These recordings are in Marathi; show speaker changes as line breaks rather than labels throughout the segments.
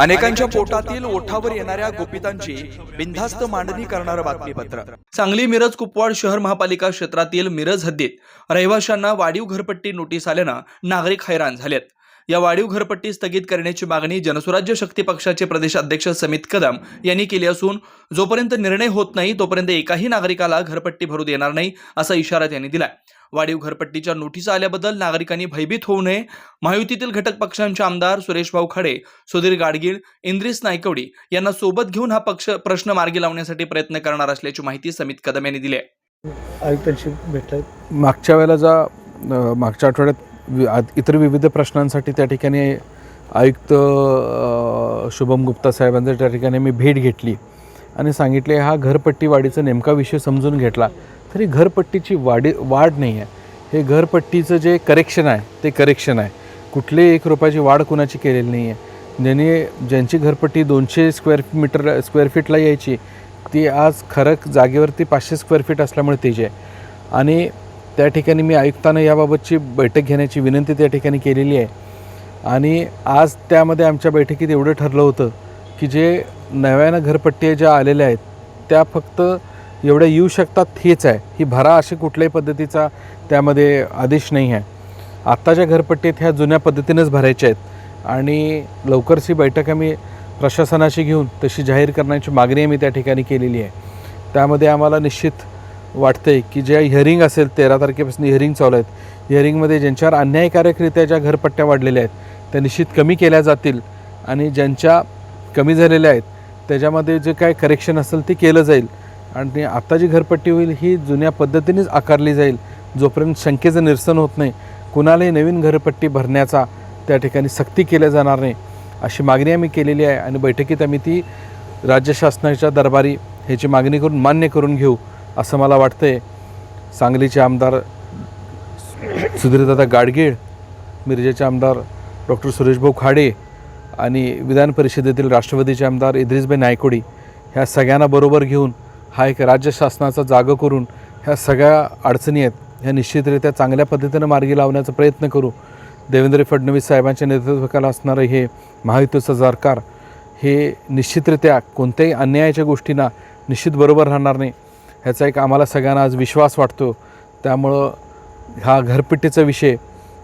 अनेकांच्या पोटातील ओठावर येणाऱ्या गोपितांची बिनधास्त मांडणी करणारं बातमीपत्र. सांगली मिरज कुपवाड शहर महापालिका क्षेत्रातील मिरज हद्दीत रहिवाशांना वाढीव घरपट्टी नोटीस आल्यानं नागरिक हैराण झालेत. या वाढीव घरपट्टी स्थगित करण्याची मागणी जनसुराज्य शक्ती पक्षाचे प्रदेशाध्यक्ष समित कदम यांनी केली असून जोपर्यंत निर्णय होत नाही तोपर्यंत एकाही नागरिकाला घरपट्टी भरू देणार नाही असा इशारा त्यांनी दिलाय. वाढीव घरपट्टीच्या नोटीसा आल्याबद्दल नागरिकांनी भयभीत होऊ नये. महायुतीतील घटक पक्षांचे आमदार सुरेश भाऊ खडे सुधीर गाडगीळ इंद्रिस नायकवडी यांना सोबत घेऊन हा पक्ष प्रश्न मार्गी लावण्यासाठी प्रयत्न करणार असल्याची माहिती समित कदम यांनी दिली आहे.
आयुक्तांशी भेटलाय
मागच्या वेळेला जा मागच्या आठवड्यात वि- आ- इतर विविध प्रश्नांसाठी त्या ठिकाणी आयुक्त शुभम गुप्ता साहेबांचा त्या ठिकाणी मी भेट घेतली आणि सांगितले हा घरपट्टी वाढीचा नेमका विषय समजून घेतला तरी घरपट्टीची वाढी वाढ नाही आहे. हे घरपट्टीचं जे करेक्शन आहे ते करेक्शन आहे. कुठलीही एक रुपयाची वाढ कुणाची केलेली नाही आहे ज्यांनी ज्यांची घरपट्टी दोनशे स्क्वेअर मीटर स्क्वेअर फीटला यायची ती आज खरं जागेवरती पाचशे स्क्वेअर फीट असल्यामुळे त्याची आहे. आणि त्या ठिकाणी मी आयुक्तांना याबाबतची बैठक घेण्याची विनंती त्या ठिकाणी केलेली आहे. आणि आज त्यामध्ये आमच्या बैठकीत एवढं ठरलं होतं की जे नव्यानं घरपट्टी ज्या आलेल्या आहेत त्या फक्त एवढ्या येऊ शकतात हेच आहे. ही भरा अशी कुठल्याही पद्धतीचा त्यामध्ये आदेश नाही आहे. आत्ताच्या घरपट्टीत ह्या जुन्या पद्धतीनेच भरायच्या आहेत. आणि लवकरच ही बैठक आम्ही प्रशासनाशी घेऊन तशी जाहीर करण्याची मागणी आम्ही त्या ठिकाणी केलेली आहे. त्यामध्ये आम्हाला निश्चित वाटते की ज्या हिअरिंग असेल तेरा तारखेपासून हिअरिंग चालू आहेत. हिअरिंगमध्ये ज्यांच्यावर अन्यायकारकरित्या ज्या घरपट्ट्या वाढलेल्या आहेत त्या निश्चित कमी केल्या जातील आणि ज्यांच्या कमी झालेल्या आहेत त्याच्यामध्ये जे काय करेक्शन असेल ते केलं जाईल. आणि आता जी घरपट्टी होईल ही जुन्या पद्धतीनेच आकारली जाईल. जोपर्यंत शंकेचं निरसन होत नाही कुणालाही नवीन घरपट्टी भरण्याचा त्या ठिकाणी सक्ती केल्या जाणार नाही अशी मागणी आम्ही केलेली आहे. आणि बैठकीत आम्ही ती राज्य शासनाच्या दरबारी ह्याची मागणी करून मान्य करून घेऊ. असं मला वाटतं आहे सांगलीचे आमदार सुधीरदादा गाडगीळ मिरजेचे आमदार डॉक्टर सुरेशभाऊ खाडे आणि विधान परिषदेतील राष्ट्रवादीचे आमदार इद्रिसबाई नायकोडी ह्या सगळ्यांना बरोबर घेऊन हा एक राज्य शासनाचा जागं करून ह्या सगळ्या अडचणी आहेत ह्या निश्चितरित्या चांगल्या पद्धतीनं मार्गी लावण्याचा प्रयत्न करू. देवेंद्र फडणवीस साहेबांच्या नेतृत्वाखाली असणारं हे महायुतीचं सरकार हे निश्चितरित्या कोणत्याही अन्यायाच्या गोष्टींना निश्चित बरोबर राहणार नाही. ह्याचा एक आम्हाला सगळ्यांना आज विश्वास वाटतो. त्यामुळं हा घरपट्टीचा विषय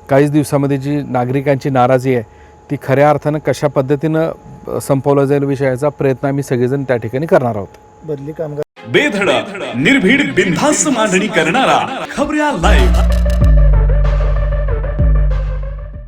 काहीच दिवसामध्ये जी नागरिकांची नाराजी आहे ती खऱ्या अर्थानं कशा पद्धतीनं संपवला जाईल विषयाचा प्रयत्न आम्ही सगळेजण त्या ठिकाणी करणार आहोत.
बदली कामगार
बेधडक निर्भीड बिनधास्त मांडणी करणारा खबऱ्या लाईव्ह